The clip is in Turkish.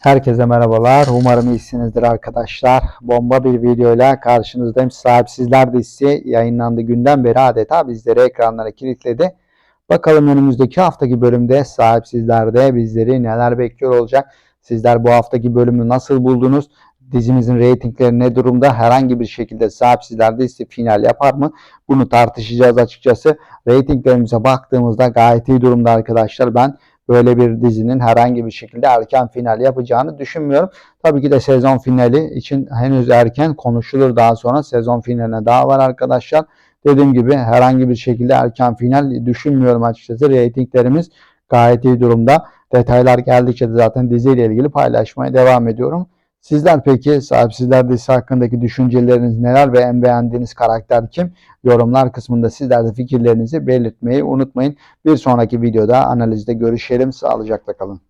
Herkese merhabalar. Umarım iyisinizdir arkadaşlar. Bomba bir videoyla karşınızdayım. Sahipsizler dizisi yayınlandığı günden beri adeta bizleri ekranlara kilitledi. Bakalım önümüzdeki haftaki bölümde sahipsizlerde bizleri neler bekliyor olacak? Sizler bu haftaki bölümü nasıl buldunuz? Dizimizin reytingleri ne durumda? Herhangi bir şekilde sahipsizler dizisi final yapar mı? Bunu tartışacağız açıkçası. Reytinglerimize baktığımızda gayet iyi durumda arkadaşlar. Ben böyle bir dizinin herhangi bir şekilde erken final yapacağını düşünmüyorum. Tabii ki de sezon finali için henüz erken konuşulur daha sonra sezon finaline daha var arkadaşlar. Dediğim gibi herhangi bir şekilde erken final düşünmüyorum açıkçası. Reytinglerimiz gayet iyi durumda. Detaylar geldikçe de zaten diziyle ilgili paylaşmaya devam ediyorum. Sizler peki sahipsizler dizisi hakkındaki düşünceleriniz neler ve en beğendiğiniz karakter kim? Yorumlar kısmında sizler de fikirlerinizi belirtmeyi unutmayın. Bir sonraki videoda analizde görüşelim. Sağlıcakla kalın.